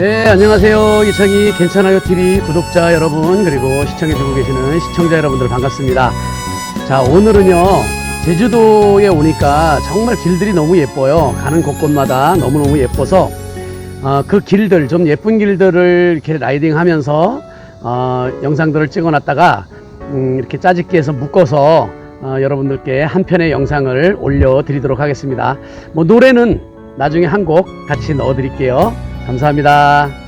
안녕하세요. 이창희 괜찮아요 TV 구독자 여러분 그리고 시청해주고 계시는 시청자 여러분들 반갑습니다. 자 오늘은요 제주도에 오니까 정말 길들이 너무 예뻐요. 가는 곳곳마다 너무너무 예뻐서 어, 그 길들 좀 예쁜 길들을 이렇게 라이딩 하면서 어, 영상들을 찍어 놨다가 음, 이렇게 짜집기해서 묶어서 어, 여러분들께 한 편의 영상을 올려드리도록 하겠습니다. 뭐 노래는 나중에 한 곡 같이 넣어드릴게요. 감사합니다.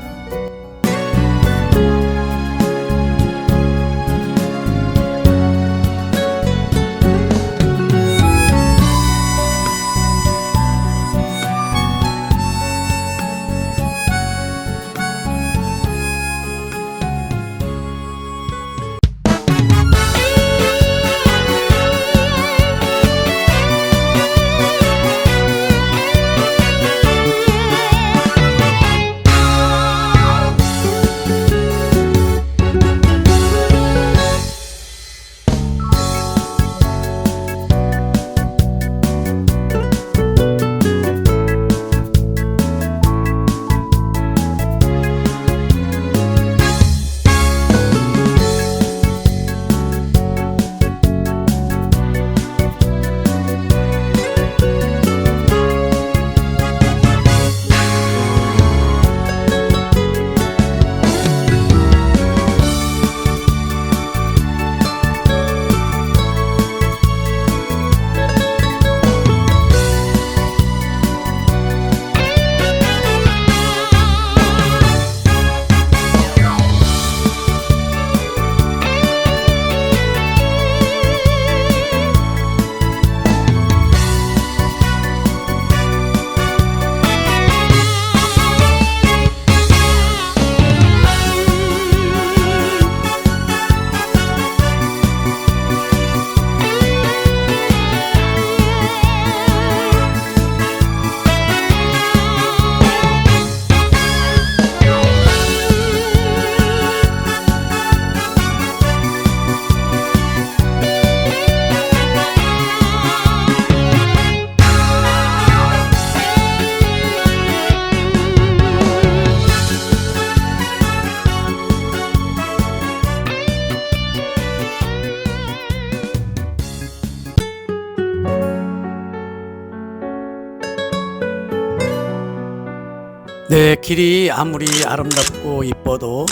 길이 아무리 아름답고 이뻐도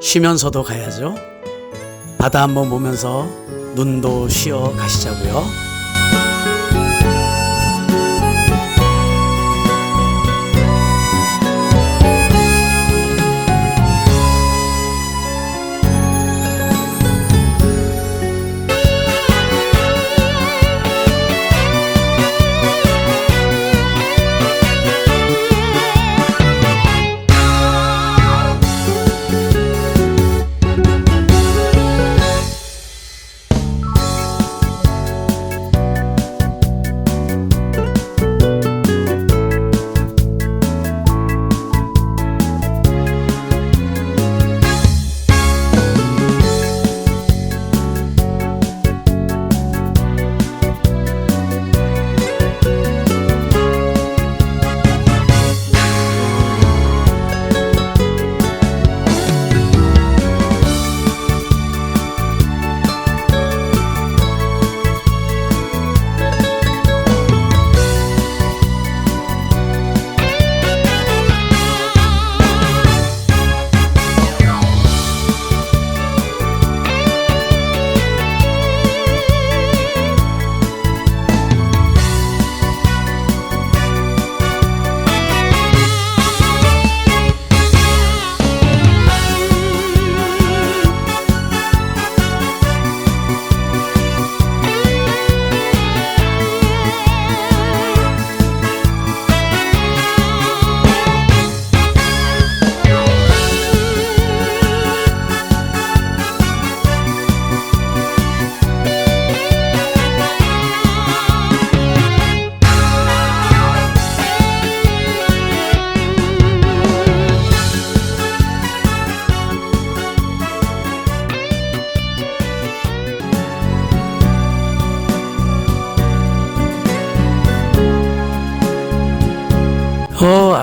쉬면서도 가야죠. 바다 한번 보면서 눈도 쉬어 가시자고요.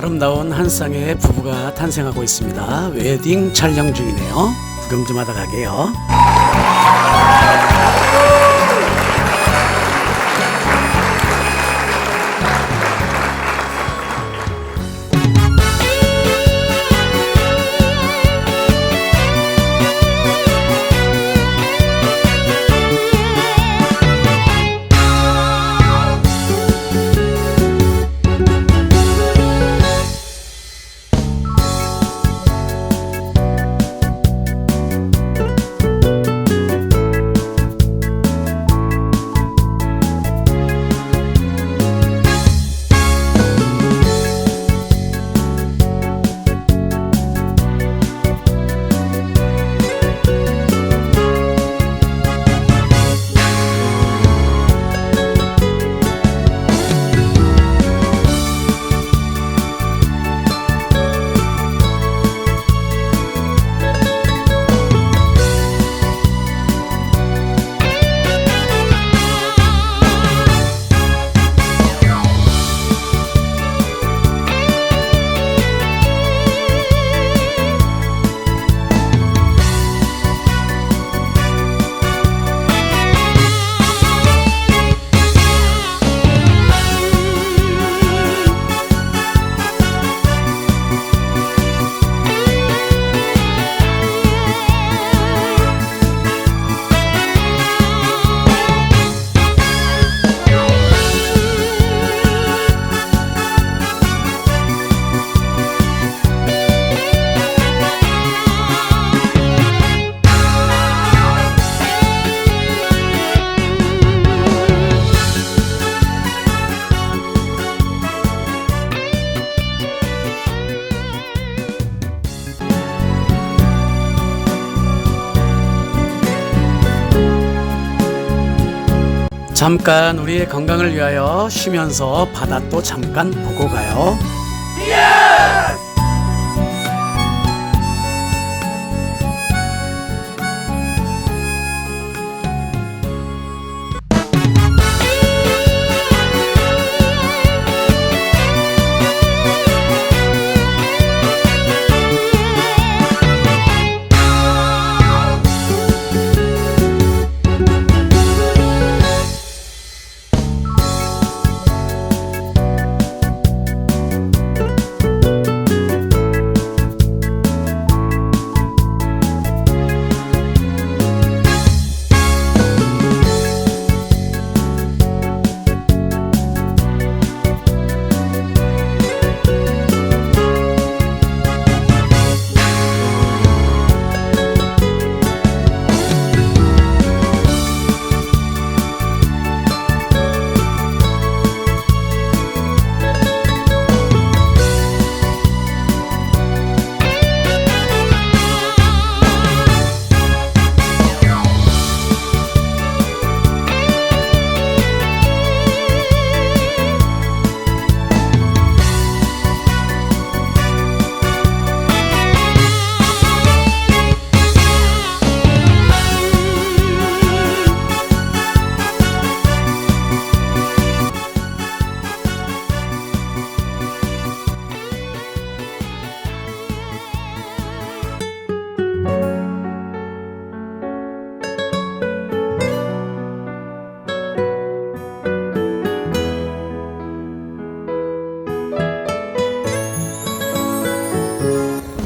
아름다운 한 쌍의 부부가 탄생하고 있습니다. 웨딩 촬영 중이네요. 구경 좀 하다 가게요. 잠깐 우리의 건강을 위하여 쉬면서 바다 또 잠깐 보고 가요.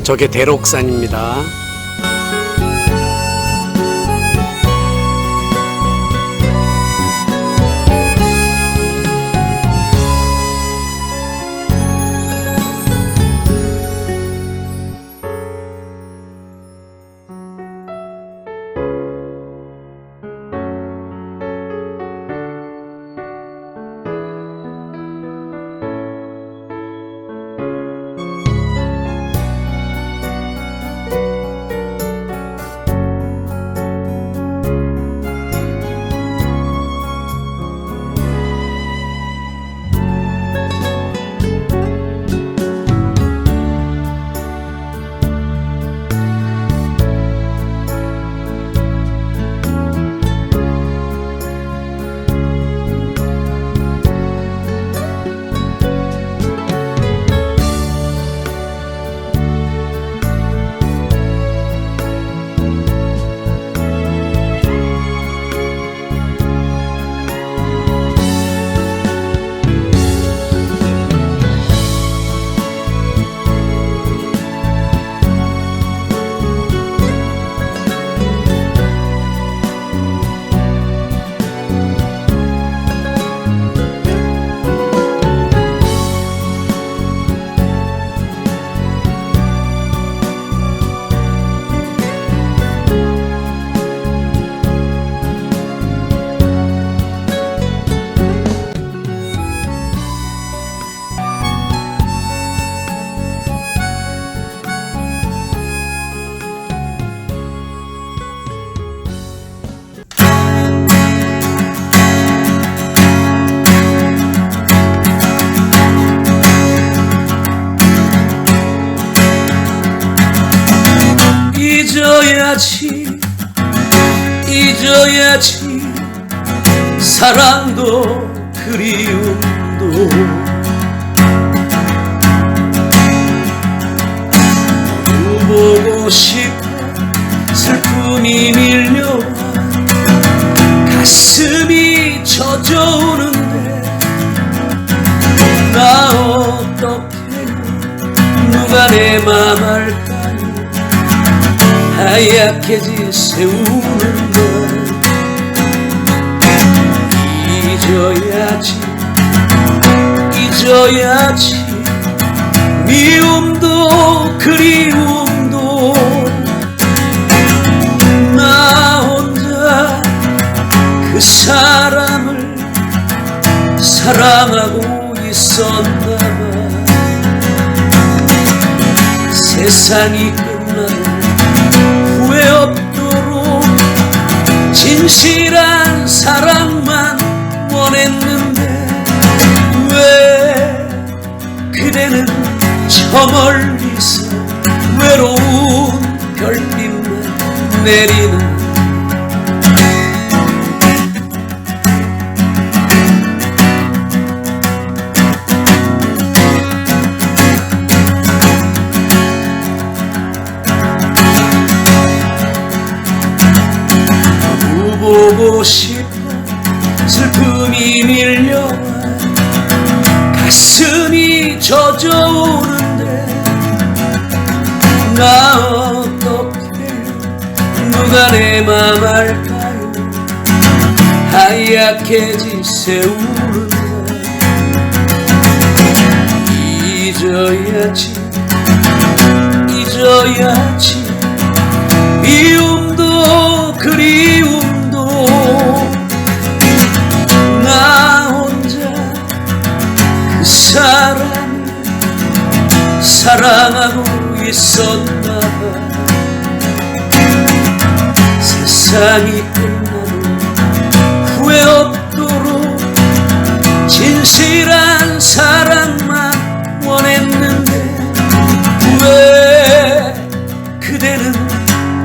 저게 대록산입니다. 잊어야지 잊어야지. 사랑도 그리움도. 또 보고 싶어 슬픔이 하얗게 지새우는 걸 잊어야지 잊어야지. 미움도 그리움도 나 혼자 그 사람을 사랑하고 있었나 봐. 세상이 진실한 사랑만 원했는데 왜 그대는 저 멀리서 외로운 별빛만 내리는 싶어 슬픔이 밀려와 가슴이 젖어오는데 나 어떡해요 누가 내 맘 알까요? 하얗게 지새우는 걸 잊어야지 잊어야지 미움도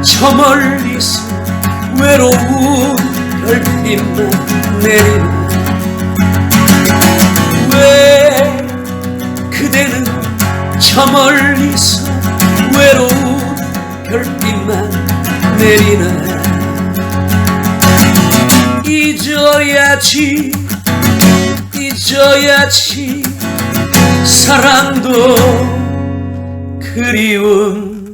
저 멀리서 외로운 별빛만 내리나 왜 그대는 저 멀리서 외로운 별빛만 내리나? 잊어야지 잊어야지 사랑도 그리움